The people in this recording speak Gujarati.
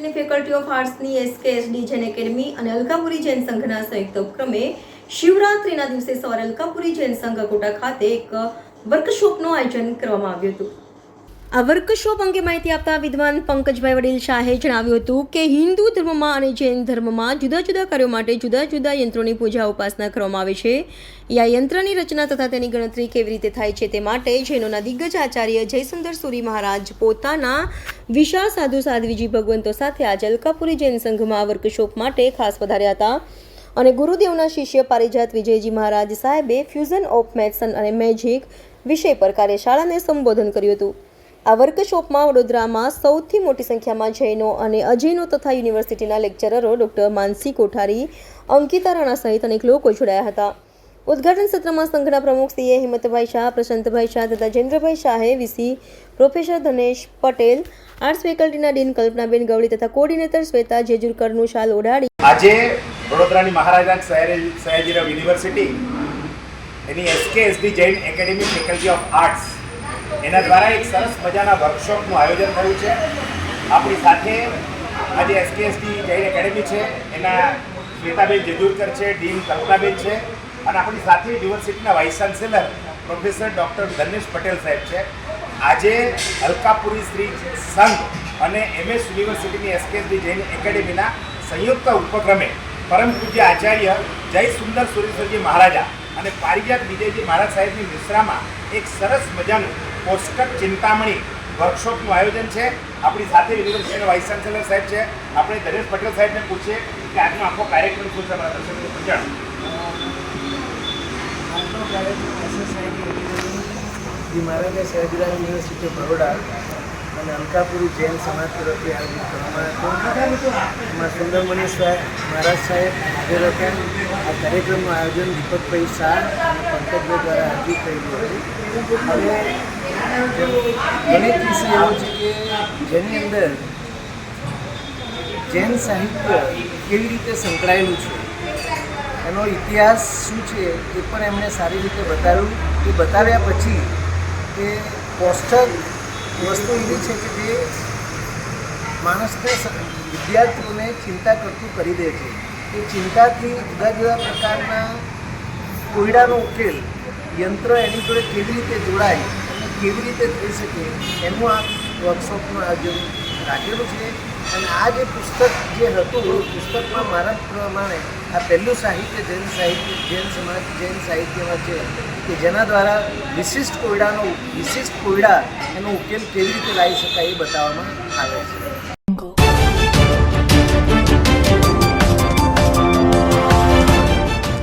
આર્ટ્સની એસકેએસડી જૈન એકેડમી અને અલકાપુરી જૈન સંઘના સંયુક્ત ઉપક્રમે શિવરાત્રિના દિવસે સવારે અલકાપુરી જૈન સંઘ કોટા ખાતે એક વર્કશોપનું આયોજન કરવામાં આવ્યું હતું. આ વર્કશોપ અંગે માહિતી આપતા વિદ્વાન પંકજભાઈ વડીલ શાહે જણાવ્યું હતું કે હિન્દુ ધર્મમાં અને જૈન ધર્મમાં જુદા જુદા કાર્યો માટે જુદા જુદા યંત્રોની પૂજા ઉપાસના કરવામાં આવે છે. યા યંત્રની રચના તથા તેની ગણતરી કેવી રીતે થાય છે તે માટે જૈનોના દિગ્ગજ આચાર્ય જયસુંદર સુરી મહારાજ પોતાના વિશાળ સાધુ સાધ્વીજી ભગવંતો સાથે આજે અલકાપુરી જૈન સંઘમાં વર્કશોપ માટે ખાસ પધાર્યા હતા. અને ગુરુદેવના શિષ્ય પારિજાત વિજયજી મહારાજ સાહેબે ફ્યુઝન ઓફ મેથ્સન અને મેજિક વિષય પર કાર્યશાળાને સંબોધન કર્યું હતું. આ વર્કશોપમાં વડોદરામાં સૌથી મોટી સંખ્યામાં જૈનો અને અજૈનો તથા યુનિવર્સિટીના લેક્ચરરો ડૉક્ટર માનસી કોઠારી, અંકિતા રાણા સહિત અનેક લોકો જોડાયા હતા. ઉદ્ઘાટન સત્રમાં સંઘના પ્રમુખ સીએ હિંમતભાઈ શાહ, પ્રશાંતભાઈ શાહ તથા જયેન્દ્રભાઈ શાહે VC professor Dhanesh Patel, arts ફેકલ્ટીના dean Kalpanaben Gavli તથા કોર્ડિનેટર શ્વેતા જેજુરકરનું શાલ ઓઢાડી. આજે વડોદરાની Maharaja Sayajirao university, any SKSD Jain academy faculty of arts એના દ્વારા એક સરસ મજાના વર્કશોપનું આયોજન થયું છે. આપણી સાથે આજે એસકેએસડી જૈન એકેડેમી છે, એના શ્વેતાબેન જેજુરકર છે, ડીન કલ્પનાબેન છે અને આપણી સાથે યુનિવર્સિટીના vice chancellor professor doctor Dhanesh Patel સાહેબ છે. આજે અલકાપુરી શ્રી સંઘ અને એમએસ યુનિવર્સિટીની એસકેએસડી જૈન એકેડેમીના સંયુક્ત ઉપક્રમે પરમ પૂજ્ય આચાર્ય જય સુંદર સુરેશ્વરજી મહારાજા અને પારિજાત વિજયજી મહારાજ સાહેબની મિશ્રામાં એક સરસ મજાનું કોષ્ટક ચિંતામણી વર્કશોપનું આયોજન છે. આપણી સાથે યુનિવર્સિટીના વાઇસ ચાન્સેલર સાહેબ છે. આપણે ધનેશ પટેલ સાહેબને પૂછીએ કે આજનો આખો કાર્યક્રમ શું છે અમારા દર્શકોને સમજાવો. આજનો કાર્યક્રમ મહારાજા સયાજીરાવ યુનિવર્સિટી બરોડા અને અંકાપુરી જૈન સમાજ તરફથી આયોજિત કરવામાં હતું. એમાં સુંદરમણી સાહેબ, મહારાજ સાહેબ હાજર હતા આ કાર્યક્રમનું આયોજન દીપકભાઈ શાહ અને પંકજભાઈ દ્વારા આયોજિત થયેલું હતું. હવે ગણિત વિષય એવો છે કે જેની અંદર જૈન સાહિત્ય કેવી રીતે સંકળાયેલું છે? એનો ઇતિહાસ શું છે એ પણ એમણે સારી રીતે બતાવ્યું. એ બતાવ્યા પછી કે કોષ્ટક વસ્તુ એવી છે કે જે માણસને વિદ્યાર્થીઓને ચિંતા કરતું કરી દે છે. એ ચિંતાથી જુદા જુદા પ્રકારના કોયડાનો ઉકેલ યંત્ર એની જોડે કેવી રીતે જોડાય કેવી રીતે થઈ શકે એનું આ વર્કશોપનું આયોજન રાખેલું છે અને આ જે પુસ્તક જે હતું પુસ્તકમાં મારા પ્રમાણે આ પહેલું સાહિત્ય જૈન સાહિત્ય, જૈન સમાજ, જૈન સાહિત્યમાં છે કે જેના દ્વારા વિશિષ્ટ કોયડાનો, વિશિષ્ટ કોયડા એનો ઉકેલ કેવી રીતે લાવી શકાય એ બતાવવામાં આવે છે.